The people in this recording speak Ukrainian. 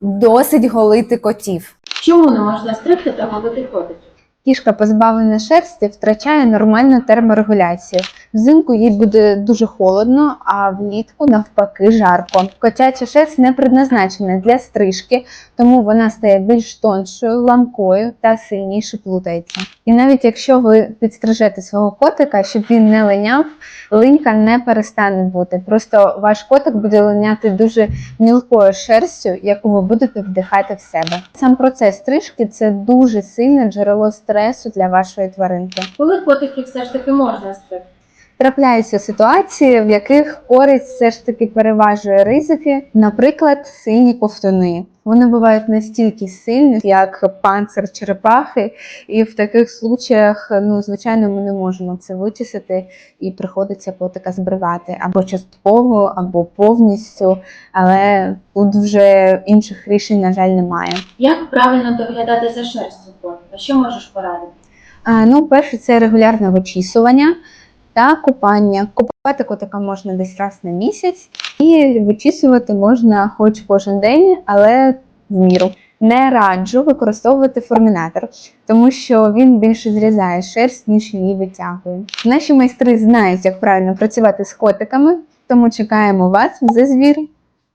Досить голити котів. Чому не можна стригти та голити котиків? Кішка, позбавлена шерсті, втрачає нормальну терморегуляцію. Взимку їй буде дуже холодно, а влітку навпаки жарко. Котяча шерсть не предназначена для стрижки, тому вона стає більш тоншою, ламкою та сильніше плутається. І навіть якщо ви підстрижете свого котика, щоб він не линяв, линька не перестане бути. Просто ваш котик буде линяти дуже мілкою шерстю, яку ви будете вдихати в себе. Сам процес стрижки це дуже сильне джерело стресу для вашої тваринки. Коли котиків все ж таки можна стригти? Трапляються ситуації, в яких користь все ж таки переважує ризики, наприклад, сині ковтуни. Вони бувають настільки сильні, як панцир черепахи, і в таких случаях, ну звичайно, ми не можемо це вичисити, і приходиться котика збривати або частково, або повністю. Але тут вже інших рішень, на жаль, немає. Як правильно доглядати за шерстю котика? Що можеш порадити? Ну, перше, це регулярне вичісування та купання. Купати котика можна десь раз на місяць, і вичісувати можна хоч кожен день, але в міру. Не раджу використовувати формінатор, тому що він більше зрізає шерсть, ніж її витягує. Наші майстри знають, як правильно працювати з котиками, тому чекаємо вас в зазвірі.